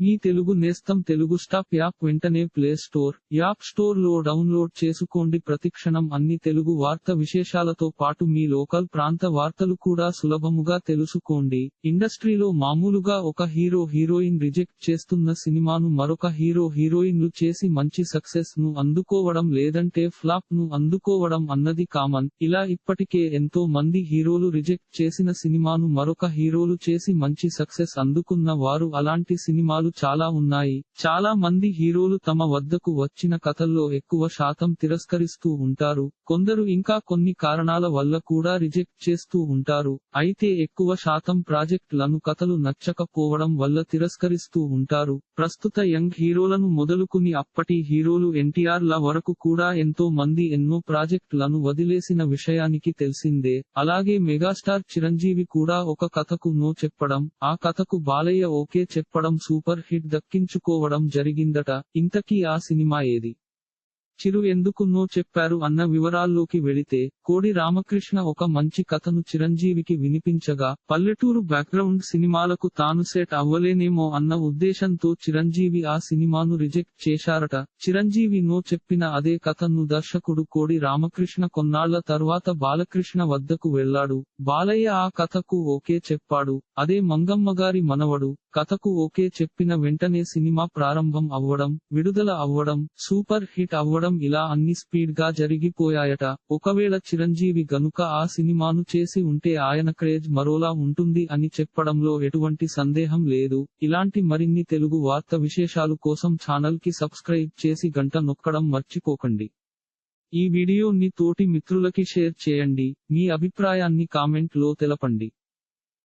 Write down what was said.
మీ తెలుగు నేస్తం Telugu stop app వెంటనే play store app స్టోర్లో డౌన్లోడ్ చేసుకోండి. ప్రతిక్షణం అన్ని తెలుగు వార్త విశేషాలతో పాటు మీ లోకల్ ప్రాంత వార్తలు కూడా సులభముగా తెలుసుకోండి. ఇండస్ట్రీలో మామూలుగా ఒక హీరో హీరోయిన్ రిజెక్ట్ చేస్తున్న సినిమాను మరొక హీరో హీరోయిన్లు చేసి మంచి సక్సెస్ను అందుకోవడం లేదంటే ఫ్లాప్ను అందుకోవడం అన్నది కామన్. ఇలా ఇప్పటికే ఎంతో మంది హీరోలు రిజెక్ట్ చేసిన సినిమాను మరొక హీరోలు చేసి మంచి సక్సెస్ అందుకున్న వారు అలాంటి సినిమాలు చాలా ఉన్నాయి. చాలా మంది హీరోలు తమ వద్దకు వచ్చిన కథల్లో ఎక్కువ శాతం తిరస్కరిస్తూ ఉంటారు. కొందరు ఇంకా కొన్ని కారణాల వల్ల కూడా రిజెక్ట్ చేస్తూ ఉంటారు. అయితే ఎక్కువ శాతం ప్రాజెక్ట్లను కథలు నచ్చకపోవడం వల్ల తిరస్కరిస్తూ ఉంటారు. ప్రస్తుత యంగ్ హీరోలను మొదలుకుని అప్పటి హీరోలు ఎన్టీఆర్ ల వరకు కూడా ఎంతో మంది ఎన్నో ప్రాజెక్ట్లను వదిలేసిన విషయానికి తెలిసిందే. అలాగే మెగాస్టార్ చిరంజీవి కూడా ఒక కథకు నో చెప్పడం ఆ కథకు బాలయ్య ఓకే చెప్పడం సూపర్ హిట్ దక్కించుకోవడం జరిగిందట. ఇంతకీ ఆ సినిమా ఏది? చిరు ఎందుకు నో చెప్పారు అన్న వివరాల్లోకి వెళితే కోడి రామకృష్ణ ఒక మంచి కథను చిరంజీవికి వినిపించగా పల్లెటూరు బ్యాక్గ్రౌండ్ సినిమాలకు తాను సెట్ అవ్వలేనేమో అన్న ఉద్దేశంతో చిరంజీవి ఆ సినిమాను రిజెక్ట్ చేశారట. చిరంజీవి నో చెప్పిన అదే కథను దర్శకుడు కోడి రామకృష్ణ కొన్నాళ్ళ తర్వాత బాలకృష్ణ వద్దకు వెళ్ళాడు. బాలయ్య ఆ కథకు ఓకే చెప్పాడు. అదే మంగమ్మగారి మనవడు కథకు ఓకే చెప్పిన వెంటనే సినిమా ప్రారంభం అవ్వడం విడుదల అవ్వడం సూపర్ హిట్ అవ్వడం ఇలా అన్ని స్పీడ్గా జరిగిపోయాయట. ఒకవేళ చిరంజీవి గనుక ఆ సినిమాను చేసి ఉంటే ఆయన క్రేజ్ మరోలా ఉంటుంది అని చెప్పడంలో ఎటువంటి సందేహం లేదు. ఇలాంటి మరిన్ని తెలుగు వార్త విశేషాలు కోసం ఛానల్కి సబ్స్క్రైబ్ చేసి గంట నొక్కడం మర్చిపోకండి. ఈ వీడియోని తోటి మిత్రులకి షేర్ చేయండి. మీ అభిప్రాయాన్ని కామెంట్లో తెలపండి.